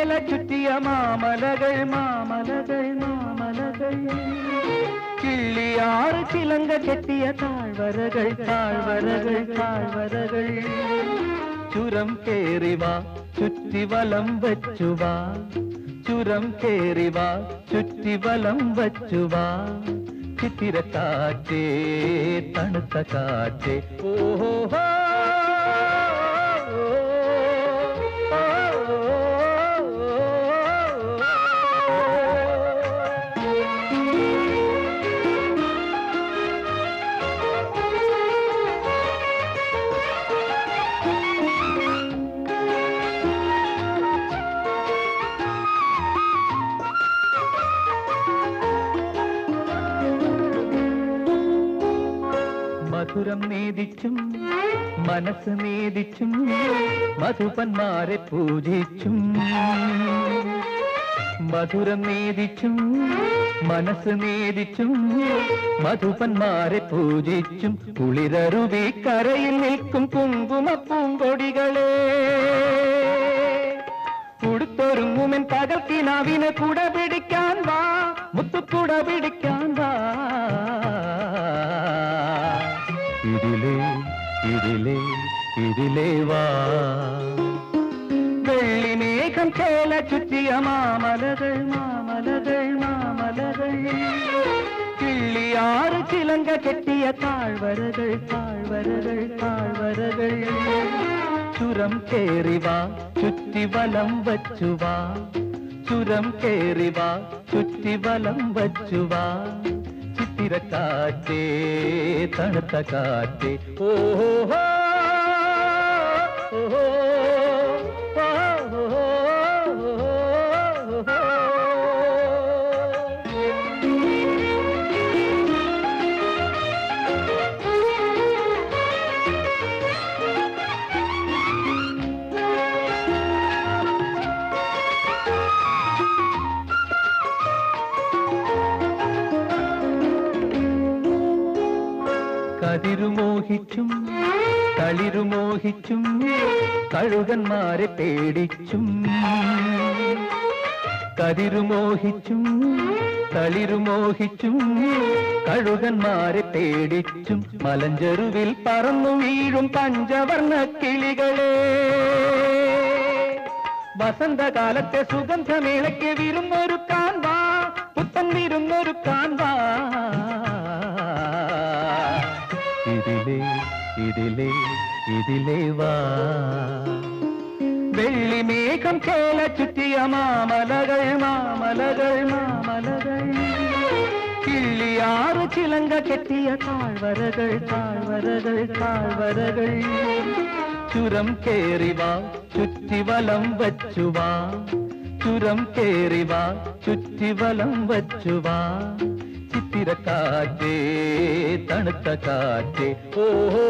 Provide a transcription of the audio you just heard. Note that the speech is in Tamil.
மேல சேல சுற்றிய மாமலகள் மாமலகள் மாமலகள் கிள்ளியாறு சிலங்க கெட்டிய தாழ்வரகள் தாழ்வரகள் தாழ்வரகள். சுரம் கேறிவா சுற்றி வலம் வச்சுவா சுரம் கேறிவா சுற்றி வலம் வச்சுவா சித்திர காற்றே தனுத்த காற்றே. ஓஹோ മധുരം നേദിച്ചും മനസ്സ് നേദിച്ചും മധുപന്മാരെ പൂജിച്ചും. മധുരം നേദിച്ചും മനസ്സ് നേദിച്ചും മധുപന്മാരെ പൂജിച്ചും. കുളിരരുവി കരയിൽ നിൽക്കും കുങ്കുമ പൂങ്കൊടികളെ കൊടുത്തൊരുങ്ങുമെൻ പകൽക്കിനാവിനെ കുട പിടിക്കാൻ വാ മുത്തുക്കുട പിടിക്കാൻ இதிலே இதிலே வா. வெள்ளி மேகம் சேல சுற்றிய மாமலர்கள் மாமலர்கள் மாமலர்கள். கிள்ளி ஆறு சிலங்க கெட்டிய தாழ்வரகள் தாழ்வரகள் தாழ்வரகள். சுரம் கேறிவா சுற்றி வலம் வச்சுவா சுரம் கேறிவா சுற்றி வலம் வச்சுவா తిరకాచే తడత కాచే ఓహో ఓహో കതിരുമോഹിച്ചും തളിരുമോഹിച്ചും കഴുകന്മാരെ പേടിച്ചും. കതിരുമോഹിച്ചും തളിരുമോഹിച്ചും കഴുകന്മാരെ പേടിച്ചും. മലഞ്ചെരുവിൽ പറന്നു വീഴും പഞ്ചവർണ കിളികളെ. വസന്തകാലത്തെ സുഗന്ധമേളയ്ക്ക് വിരുന്നൊരു കാൻവാ പുത്തൻ വിരുന്നൊരുക്കാൻ இதிலே இதிலே இதிலே வா. வெள்ளி மேகம் கேல சுற்றிய மாமலகள் மாமலகள் மாமலகள் கிள்ளி ஆறு சிலங்க கெட்டிய தாழ்வரகள் தாழ்வரகள் தாழ்வரகள் சுரம் கேறிவா சுற்றி வலம் வச்சுவா சுரம் கேறிவா சுற்றி வலம் வச்சுவா ಚಿತ್ತಿರ ಕಾಟೆ ತಣಕ ಕಾಟೆ ಓಹೋ